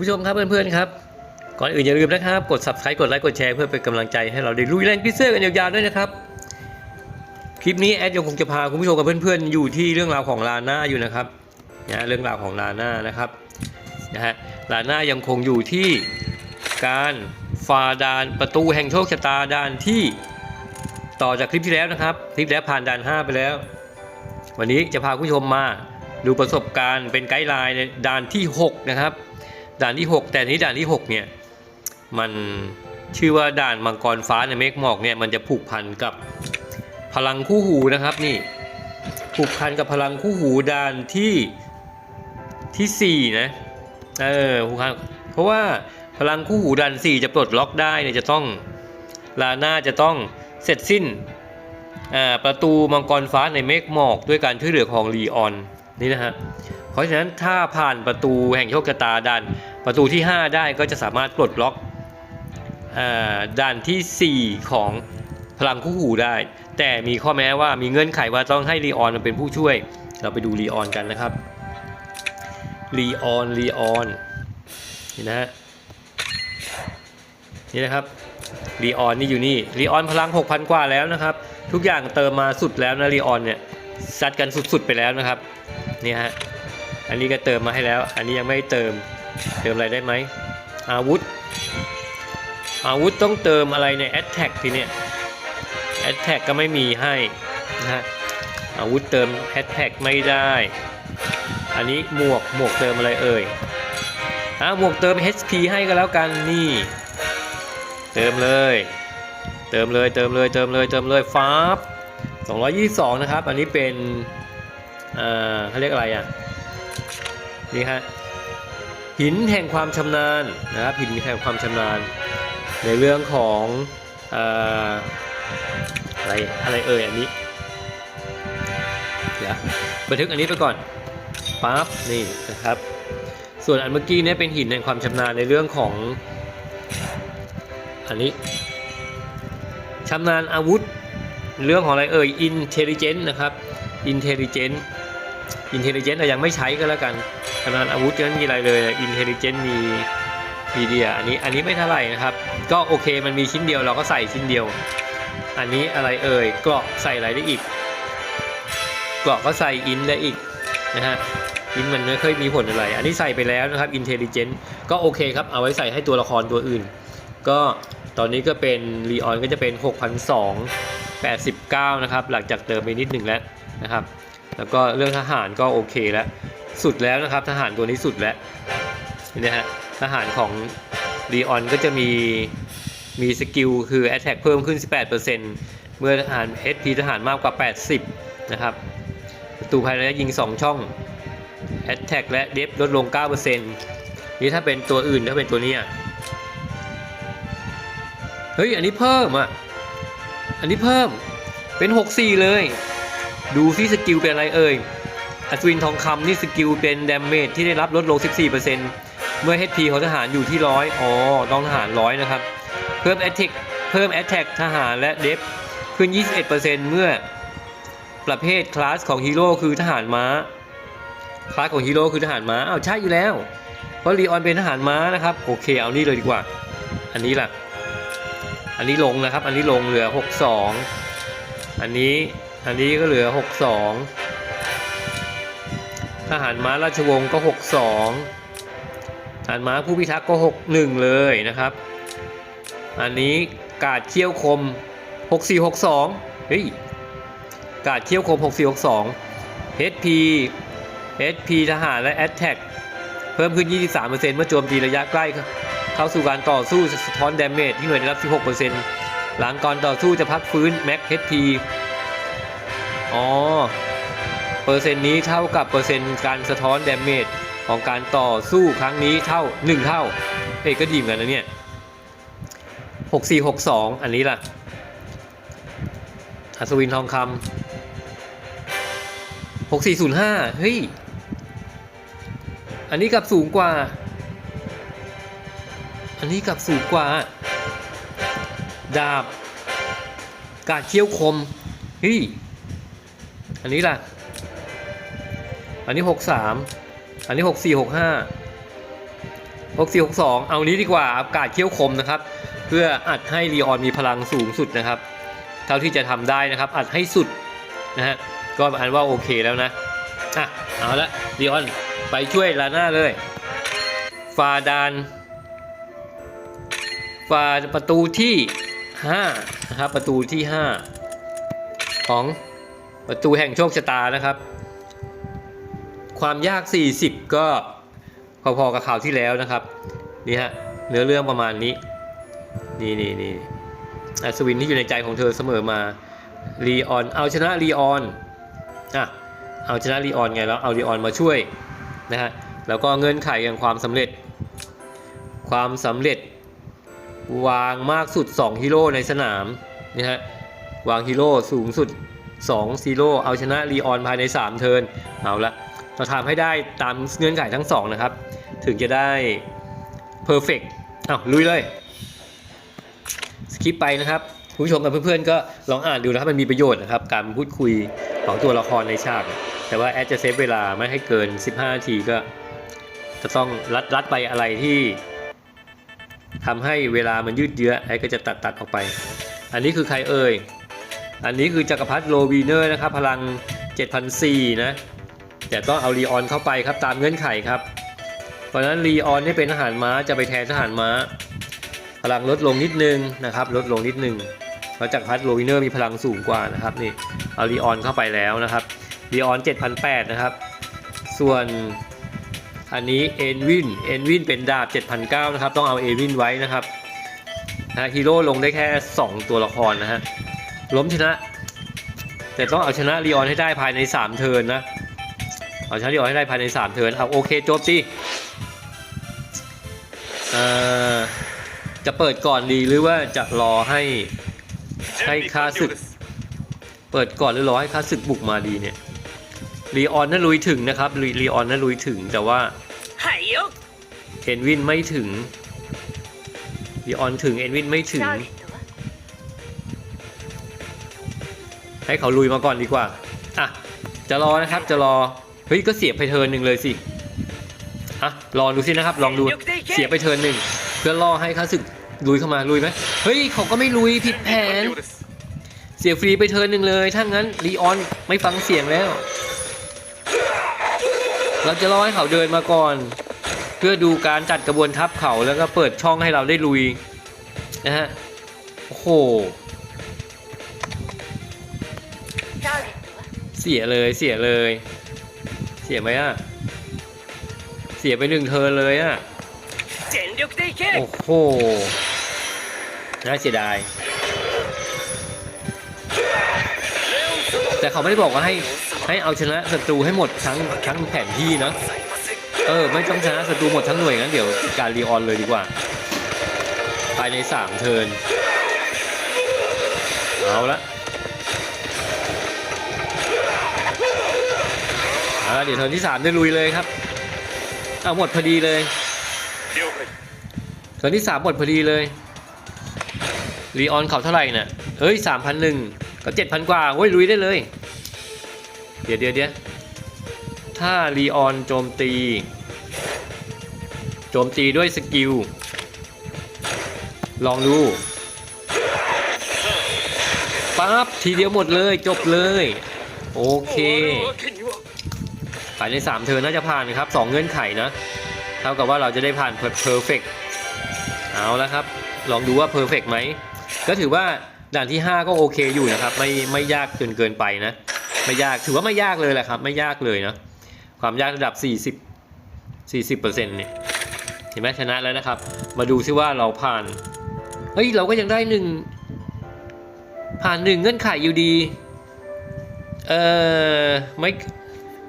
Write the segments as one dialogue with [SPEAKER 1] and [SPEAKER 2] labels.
[SPEAKER 1] ผู้ชมครับเพื่อนๆครับ ก่อนอื่นอย่าลืมนะครับ กด subscribe กดไลค์กดแชร์เพื่อเป็นกำลังใจให้เราได้ลุยแรงพิเศษกันยาวๆด้วยนะครับ คลิปนี้แอดยังคงจะพาคุณผู้ชมกับเพื่อนๆ อยู่ที่เรื่องราวของลาน่าอยู่นะครับนะเรื่องราวของลาน่านะครับนะฮะลาน่ายังคงอยู่ที่การฝ่าดานประตูแห่งโชคชะตาด่านที่ต่อจากคลิปที่แล้วนะครับ คลิปแล้วผ่านด่าน 5 ไปแล้ว วันนี้จะพาคุณผู้ชมมาดูประสบการณ์เป็นไกด์ไลน์ในด่านที่ 6 นะครับ ด่านที่ 6 แต่นี้ด่านที่ 6 เนี่ย มันชื่อว่าด่านมังกรฟ้าในเมฆหมอกเนี่ยมันจะผูกพันกับพลังคู่หูนะครับนี่ผูกพันกับพลังคู่หูด่านที่ที่4นะเออผูกพันเพราะว่าพลังคู่หูด่าน4จะปลดล็อกได้เนี่ยจะต้องลาน่าจะต้องเสร็จสิ้นประตูมังกรฟ้าในเมฆหมอกด้วยการช่วยเหลือของลีออนนี่นะฮะ เพราะฉะนั้นถ้าผ่านประตูแห่งโชคชะตาด่านประตูที่ 5 ได้ก็จะสามารถปลดล็อกอด่านทีสี่ 4 ของพลังคู่หูได้ แต่มีข้อแม้ว่ามีเงื่อนไขว่าต้องให้ลีออนมาเป็นผู้ช่วย เราไปดูลีออนกันนะครับลีออนลีออนนี่นะฮะนี่นะครับลีออนนี่อยู่นี่ลีออนพลัง 6,000 กว่าแล้วนะครับ ทุกอย่างเติมมาสุดแล้วนะลีออนเนี่ยซัดกันสุดๆไปแล้วนะครับนี่ฮะ อันนี้ก็เติมมาให้แล้ว อันนี้ยังไม่เติม เติมอะไรได้ไหม อาวุธ อาวุธต้องเติมอะไรในแอ t แท็กทีเนี้ยแอ t แท็กก็ไม่มีให้นะฮะอาวุธเติมแอ t แท็กไม่ได้ อันนี้หมวก หมวกเติมอะไรเอ่ย อะหมวกเติม HP ให้ก็แล้วกัน นี่ เติมเลย เติมเลย เติมเลย เติมเลย เติมเลยฟ้าบ222 นะครับ อันนี้เป็นเอ่อเขาเรียกอะไรอะ นี่ฮะหินแห่งความชำนาญนะครับหินแห่งความชำนาญ ในเรื่องของเอ่อะไรอะไรเอ่ยอันนี้เดี๋ยวบันทึกอันนี้ไปก่อนปั๊บนี่นะครับ ส่วนอันเมื่อกี้เนี่ยเป็นหินแห่งความชำนาญในเรื่องของ อันนี้ชำนาญอาวุธเรื่องของอะไรเอ่ย intelligent นะครับ intelligent intelligent แต่ อินเทลเจนต์ยังไม่ใช้ก็แล้วกันชำนาญอาวุธนั้นมีอะไรเลย intelligent มีมีเดียอันนี้อันนี้ไม่เท่าไหร่นะครับ ก็โอเคมันมีชิ้นเดียวเราก็ใส่ชิ้นเดียว อันนี้อะไรเอ่ยเกราะใส่อะไรได้อีกเกราะก็ใส่อินได้อีกนะฮะอินมันไม่เคยมีผลอะไร อันนี้ใส่ไปแล้วนะครับ intelligent ก็โอเคครับเอาไว้ใส่ให้ตัวละครตัวอื่น ก็ตอนนี้ก็เป็นรีออนก็จะเป็น 6,289 นะครับ หลังจากเติมไปนิดหนึ่งแล้วนะครับ แล้วก็เรื่องทหารก็โอเคแล้วสุดแล้วนะครับทหารตัวนี้สุดแล้วนี่นะฮะทหารของรีออนก็จะมีมีสกิลคือ Attack เพิ่มขึ้น 18%เมื่อทหาร SP ทหารมากกว่า 80 นะครับประตูภายในยิง 2 ช่อง Attack และ d e f ลดลง 9%นี่ถ้าเป็นตัวอื่นถ้าเป็นตัวนี้อะเฮ้ย อันนี้เพิ่มอะ อันนี้เพิ่มเป็น 64 เลย ดูซิสกิลเป็นอะไรเอ่ยอัศวินทองคำนี่สกิลเป็นดาเมจที่ได้รับลดลง 14%เมื่อ HP ของทหารอยู่ที่100อ๋อต้องทหาร100นะครับ เพิ่ม Attack เพิ่ม Attack ทหารและ d e f ขึ้น 21%เมื่อประเภทคลาสของฮีโร่คือทหารม้า คลาสของฮีโร่คือทหารม้าอ้าวใช่อยู่แล้ว เพราะลีออนเป็นทหารม้านะครับ โอเคเอานี่เลยดีกว่า อันนี้ล่ะ อันนี้ลงนะครับ อันนี้ลงเหลือ 62 อันนี้ อันนี้ก็เหลือ 62 ทหารม้าราชวงศ์ก็ 62 ทหารม้าผู้พิทักษ์ก็ 61 เลยนะครับ อันนี้กาดเขี้ยวคม 6462 เฮ้ย กาดเขี้ยวคม 6462 HP HP ทหารและ Attack เพิ่มขึ้น 23%เมื่อโจมตีระยะใกล้เข้าสู่การต่อสู้สะท้อนดาเมจที่หน่วยได้รับ 16%หลังก่อนต่อสู้จะพักฟื้นแม็ก HP อ๋อ เปอร์เซ็นต์นี้เท่ากับเปอร์เซ็นต์การสะท้อนดเมจของการต่อสู้ครั้งนี้เท่า 1 เท่าเอ้ยก็ดีเหมือนกันนะเนี่ย6462 อันนี้ล่ะอัศวินทองคำ6405 เฮ้ย อันนี้กับสูงกว่า อันนี้กับสูงกว่า ดาบ กาดเขี้ยวคม เฮ้ย อันนี้ล่ะ อันนี้หกสามอันนี้หกสี่หกห้า64 62เอานี้ดีกว่าอากาศเขี้ยวคมนะครับ เพื่ออัดให้ลีออนมีพลังสูงสุดนะครับ เท่าที่จะทำได้นะครับ อัดให้สุดนะฮะก็อันว่าโอเคแล้วนะอะเอาละลีออนไปช่วยลาน่าเลยฟาดานฟาประตูที่5นะครับประตูที่ 5 ของ ประตูแห่งโชคชะตานะครับ ความยาก 40 ก็พอๆกับข่าวที่แล้วนะครับนี่ฮะเนื้อเรื่องประมาณนี้ นี่นี่นี่อัศวินที่อยู่ในใจของเธอเสมอมาลีออนเอาชนะลีออนอะเอาชนะลีออนไงแล้วเอาลีออนมาช่วยนะฮะแล้วก็เงื่อนไขอย่างความสำเร็จ ความสำเร็จ วางมากสุด 2 ฮีโร่ในสนามนี่ฮะวางฮีโร่สูงสุด 2ซีโร่เอาชนะลีออนภายใน 3 เทิร์นเอาละเราทำให้ได้ตามเงื่อนไขทั้ง 2 นะครับ ถึงจะได้เพอร์เฟกต์อ้าวลุยเลยสคิปไปนะครับคุณผู้ชมกับเพื่อนๆก็ลองอ่านดูนะครับมันมีประโยชน์นะครับ การพูดคุยของตัวละครในฉาก แต่ว่าแอดจะเซฟเวลาไม่ให้เกิน 15นาทีก็จะต้องรัดรัดไปอะไรที่ทำให้เวลามันยืดเยื้อแอดก็จะตัดตัดออกไป อันนี้คือใครเอ่ย อันนี้คือจักรพรรดิโรบีเนอร์นะครับพลัง7,400นะแต่ต้องเอารีออนเข้าไปครับตามเงื่อนไขครับ เพราะนั้นรีออนนี่เป็นทหารม้าจะไปแทนทหารม้า พลังลดลงนิดนึงนะครับลดลงนิดนึงเพราะจากรพัดโรวิเนอร์มีพลังสูงกว่านะครับนี่เอาลีออนเข้าไปแล้วนะครับลีออน7,800นะครับส่วนอันนี้เอ็นวินเอ็นวินเป็นดาบ7,900นะครับต้องเอาเอ็นวินไว้นะครับนะฮีโร่ลงได้แค่ 2 ตัวละครนะฮะ ล้มชนะ แต่ต้องเอาชนะลีออนให้ได้ภายใน 3 เทิร์นนะ เอาชนะลีออนให้ได้ภายใน 3 เทิร์นเอาโอเคจบสิจะเปิดก่อนดีหรือว่าจะรอให้ให้ค่าสึก เปิดก่อนหรือรอให้ค่าสึกบุกมาดีเนี่ยลีออนน่าลุยถึงนะครับลีออนน่าลุยถึงแต่ว่าเอ็นวินไม่ถึงลีออนถึงเอ็นวินไม่ถึง ให้เขาลุยมาก่อนดีกว่า อะ จะรอนะครับ จะรอ เฮ้ย ก็เสียไปเทินหนึ่งเลยสิ อะ ลองดูสินะครับ ลองดู เสียไปเทินหนึ่ง เพื่อล่อให้ค่าศึกลุยเข้ามา ลุยไหมเฮ้ย เขาก็ไม่ลุย ผิดแผน เสียฟรีไปเทินหนึ่งเลย ถ้างั้นรีออนไม่ฟังเสียงแล้ว เราจะรอให้เขาเดินมาก่อน เพื่อดูการจัดกระบวนทัพเขาแล้วก็เปิดช่องให้เราได้ลุยนะฮะ โอ้โห เสียเลยเสียเลย เสียไหมอะ เสียไปหนึ่งเธอเลยอะโอ้โหน่าเสียดาย แต่เขาไม่ได้บอกว่าให้ให้เอาชนะศัตรูให้หมดทั้งทั้งแผนที่นะเออ ไม่ต้องชนะศัตรูหมดทั้งหน่วยงั้นเดี๋ยวการรีออนเลยดีกว่า ภายในสามเทินเอาละ เดี๋ยวเทิร์นที่สามได้ลุยเลยครับ เอาหมดพอดีเลยเทิร์นที่สามหมดพอดีเลยรีออนเขาเท่าไหร่น่ะเฮ้ยสามพันหนึ่งก็เจ็ดพันกว่าเฮ้ยลุยได้เลย เดี๋ยวเดี๋ยวเดี๋ยวถ้ารีออนโจมตี โจมตีด้วยสกิล ลองดูปั๊บทีเดียวหมดเลยจบเลย โอเค ภายใน 3เทอร์น่าจะผ่านครับ 2 เงื่อนไขนะ เท่ากับว่าเราจะได้ผ่านเพอร์เฟกเอาแล้วครับ ลองดูว่าเพอร์เฟกไหม ก็ถือว่าด่านที่ 5 ก็โอเคอยู่นะครับ ไม่ไม่ยากจนเกินไปนะ ไม่ยากถือว่าไม่ยากเลยแหละครับ ไม่ยากเลยนะ ความยากระดับ 40 40เปอร์เซ็นต์เนี่ยเห็นไหมชนะแล้วนะครับ มาดูซิว่าเราผ่านเฮ้ยเราก็ยังได้หนึ่งผ่านหนึ่งเงื่อนไขอยู่ดี เออไม่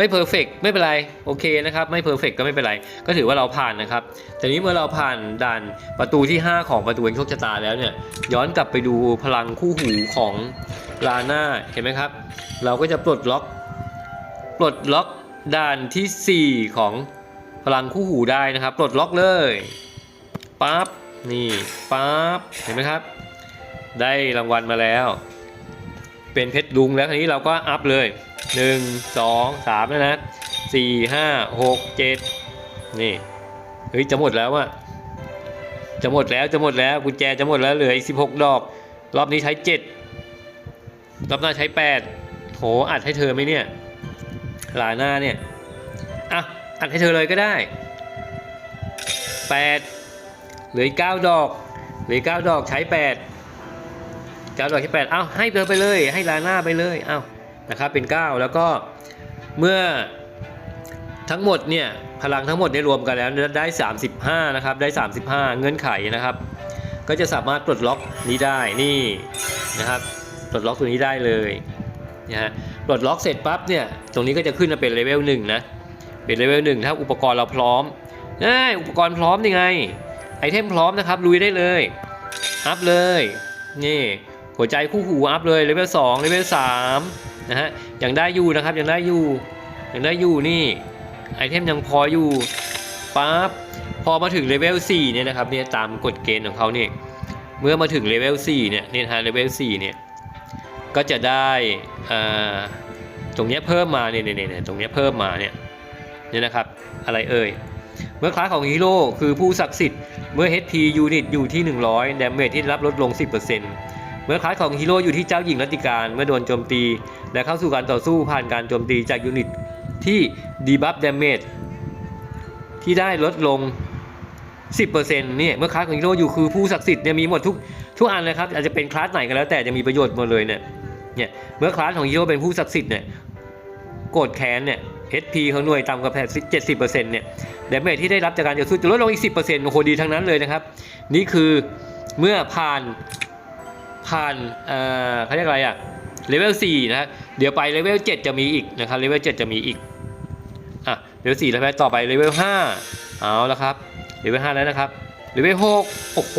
[SPEAKER 1] ไม่เพอร์เฟกไม่เป็นไรโอเคนะครับไม่เพอร์เฟกก็ไม่เป็นไร ก็ถือว่าเราผ่านนะครับแต่นี้เมื่อเราผ่านด่านประตูที่ 5 ของประตูโชคชะตาแล้วเนี่ยย้อนกลับไปดูพลังคู่หูของลาน่าเห็นไหมครับ เราก็จะปลดล็อก ปลดล็อกด่านทีสี่4 ของพลังคู่หูได้นะครับ ปลดล็อกเลยปั๊บนี่ปั๊บเห็นไหมครับ ได้รางวัลมาแล้ว เป็นเพชรลุงแล้วทีนี้เราก็อัพเลย 1 2 3แล้วนะ4 5 6 7นี่เฮ้ยจะหมดแล้วอะจะหมดแล้วจะหมดแล้วกุญแจจะหมดแล้วเหลืออีกสิบหกดอก รอบนี้ใช้เจ็ดรอบหน้าใช้แปดโหอัดให้เธอไหมเนี่ยลาหน้าเนี่ยอะอัดให้เธอเลยก็ได้แปดเหลืออีกเก้าดอกเหลือเก้าดอกใช้แปดเก้าดอกใช้แปดเอ้าให้เธอไปเลย ให้ลาหน้าไปเลยเอ้า นะครับเป็นเก้าแล้วก็เมื่อทั้งหมดเนี่ยพลังทั้งหมดได้รวมกันแล้วได้ 35นะครับได้ 35 เงื่อนไขนะครับ ก็จะสามารถปลดล็อกนี้ได้นี่นะครับปลดล็อกตัวนี้ได้เลยนะฮะปลดล็อกเสร็จปั๊บเนี่ยตรงนี้ก็จะขึ้นมาเป็นเลเวลหนึ่งนะเป็นเลเวลหนึ่งถ้าอุปกรณ์เราพร้อมนี่อุปกรณ์พร้อมยังไงไอเทมพร้อมนะครับลุยได้เลยอัพเลยนี่ หัวใจคู่หูอัพเลยเลเวล2เลเวล3นะฮะยังได้อยู่นะครับยังได้อยู่ยังได้อยู่นี่ไอเทมยังพออยู่ปั๊บพอมาถึงเลเวล4เนี่ยนะครับเนี่ยตามกฎเกณฑ์ของเขาเนี่ยเมื่อมาถึงเลเวล4เนี่ยเนี่ยฮะเลเวล4เนี่ยก็จะได้อ่าตรงเนี้ยเพิ่มมาเนี่ยเนี่ยเนี่ยตรงเนี้ยเพิ่มมาเนี่ยเนี่ยนะครับอะไรเอ่ยเมื่อคลาสของฮีโร่คือผู้ศักดิ์สิทธิ์เมื่อ HP unit อยู่ที่ 100 damage ที่รับลดลง 10%เมื่อคลาสของฮีโร่อยู่ที่เจ้าหญิงรัตติการเมื่อโดนโจมตี และเข้าสู่การต่อสู้ผ่านการโจมตีจากยูนิตที่ debuff damage ที่ได้ลดลง 10%เนี่ยเมื่อคลาสของฮีโร่อยู่คือผู้ศักดิ์สิทธิ์เนี่ยมีหมดทุกทุกอันเลยครับอาจจะเป็นคลาสไหนก็แล้วแต่จะมีประโยชน์หมดเลยเนี่ยเนี่ยเมื่อคลาสของฮีโร่เป็นผู้ศักดิ์สิทธิ์เนี่ยโกรธแค้นเนี่ย HP ของหน่วยต่ำกว่า70%เนี่ยดาเมจที่ได้รับจากการต่อสู้จะลดลงอีก 10%โอ้โหดีทั้งนั้นเลยนะครับ นี่คือเมื่อผ่าน ผ่านเอ่อเขาเรียกอะไรอะเลเวล4นะเดี๋ยวไปเลเวล7จะมีอีกนะครับเลเวล7จะมีอีกอะเลเวล4แล้วไปต่อไปเลเวล5เอาละครับเลเวล5แล้วนะครับเลเวล6โอ้โห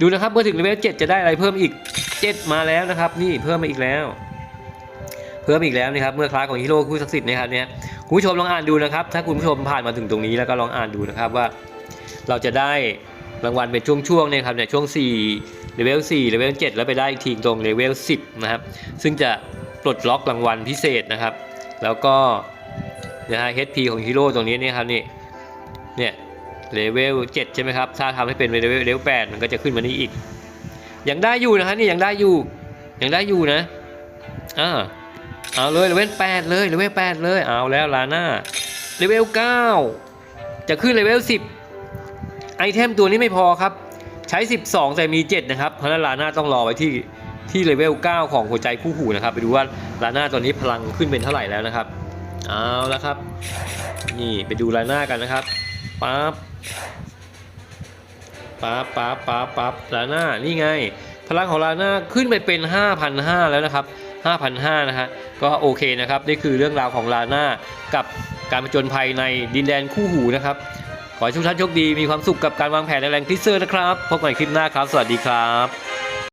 [SPEAKER 1] ดูนะครับเมื่อถึงเลเวล7จะได้อะไรเพิ่มอีก 7 มาแล้วนะครับ นี่เพิ่มมาอีกแล้ว เพิ่มอีกแล้วนะครับเมื่อคลาสของฮีโร่คู่ศักดิ์สิทธิ์นะครับเนี่ยคุณผู้ชมลองอ่านดูนะครับ ถ้าคุณผู้ชมผ่านมาถึงตรงนี้แล้วก็ลองอ่านดูนะครับว่า เราจะได้รางวัลเป็นช่วงๆเนี่ยครับเนี่ยช่วง 4 เลเวล4เลเวล7แล้วไปได้อีกทีตรงเลเวล10 นะครับ ซึ่งจะปลดล็อกรางวัลพิเศษนะครับ แล้วก็นะฮะ HP ของฮีโร่ตรงนี้เนี่ยครับนี่เนี่ยเลเวล7ใช่ไหมครับ ถ้าทำให้เป็นเลเวลเลเวล8มันก็จะขึ้นมานี้อีก ยังได้อยู่นะฮะนี่ยังได้อยู่ ยังได้อยู่นะอ่าเอาเลยเลเวล8เลยเลเวล8เลยเอาแล้วลาน่าเลเวล9จะขึ้นเลเวล10 ไอเทมตัวนี้ไม่พอครับ ใช้ 12 แต่มี 7 นะครับ เพราะนั้นลาน่าต้องรอไว้ที่ที่เลเวล 9 ของหัวใจคู่หูนะครับ ไปดูว่าลาน่าตัวนี้พลังขึ้นเป็นเท่าไหร่แล้วนะครับ เอาละครับ นี่ไปดูลาน้ากันนะครับปั๊บปั๊บปั๊บปั๊บปั๊บลาน้านี่ไง พลังของลาน้าขึ้นไปเป็น 5,500 แล้วนะครับ5,500นะฮะก็โอเคนะครับ นี่คือเรื่องราวของลาน้ากับการผจญภัยในดินแดนคู่หูนะครับ ขอให้ทุกท่านโชคดีมีความสุขกับการวางแผนในแรงคลิเซอร์นะครับ พบกันใหม่คลิปหน้าครับ สวัสดีครับ